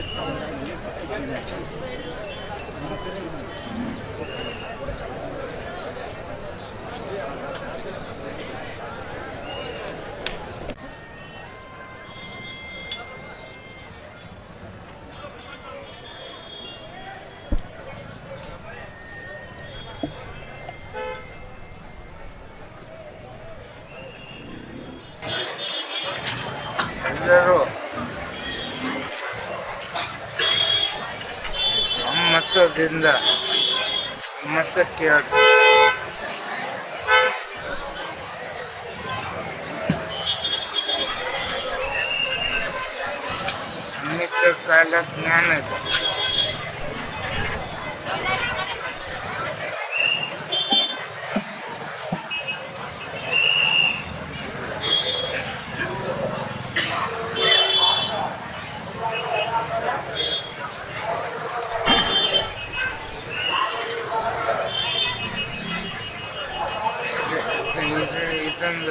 hora que tá muito bonito. ಒಮ್ಮತದಿಂದ ಒಮ್ಮತಕ್ಕೆ ಸಮಿತ ಕಾಲ ಜ್ಞಾನ ಇದೆ ಇದು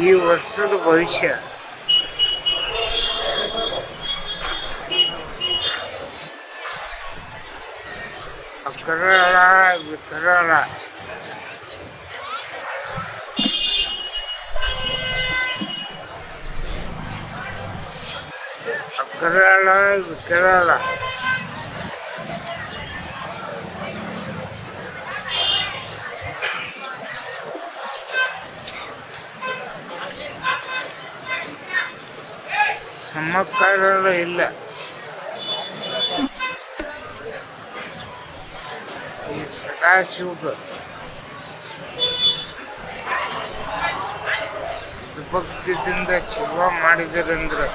и во вот Садубовича. Крала, крала. Крала, крала. ಸಮಕಾಲ ಇಲ್ಲ. ಈ ಸದಾಶಿವದು. ಭಕ್ತಿಯಿಂದ ಶಿವ ಮಾಡಿದರಂದ್ರೆ.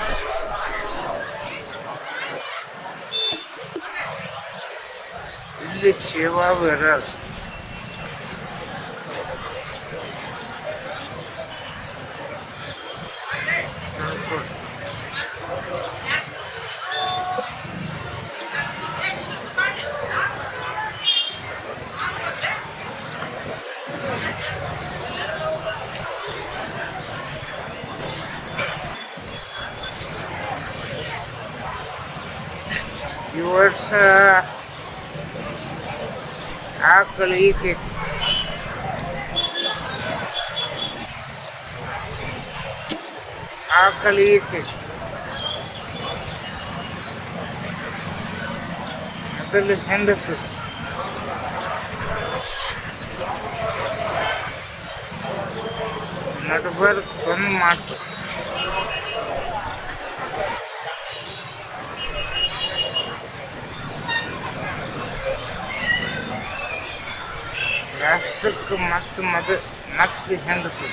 ಇಲ್ಲಿ ಶಿವ ಇರಲ್ಲ ಈ ವರ್ಷ ಆಕಳು ಈತೈತಿ ಆಕಳು ಈತೈತಿ ಮೊದಲು ಹೆಂಡತು ನಡ್ಬರ್ಕ್ ಬಂದ್ ಮಾಡ್ತು மத்துக்கு மத்து மது மத்து ஹெண்டத்து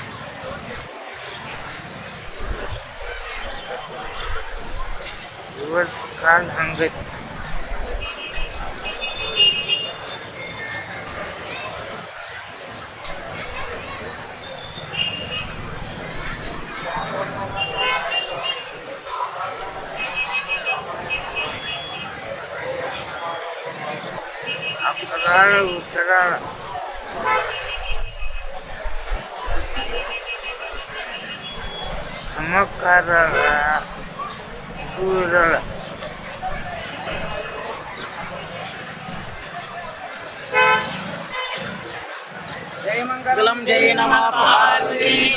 யுவர்ஸ் கால் makarala Jai Mangkara. Jai Namah Pahati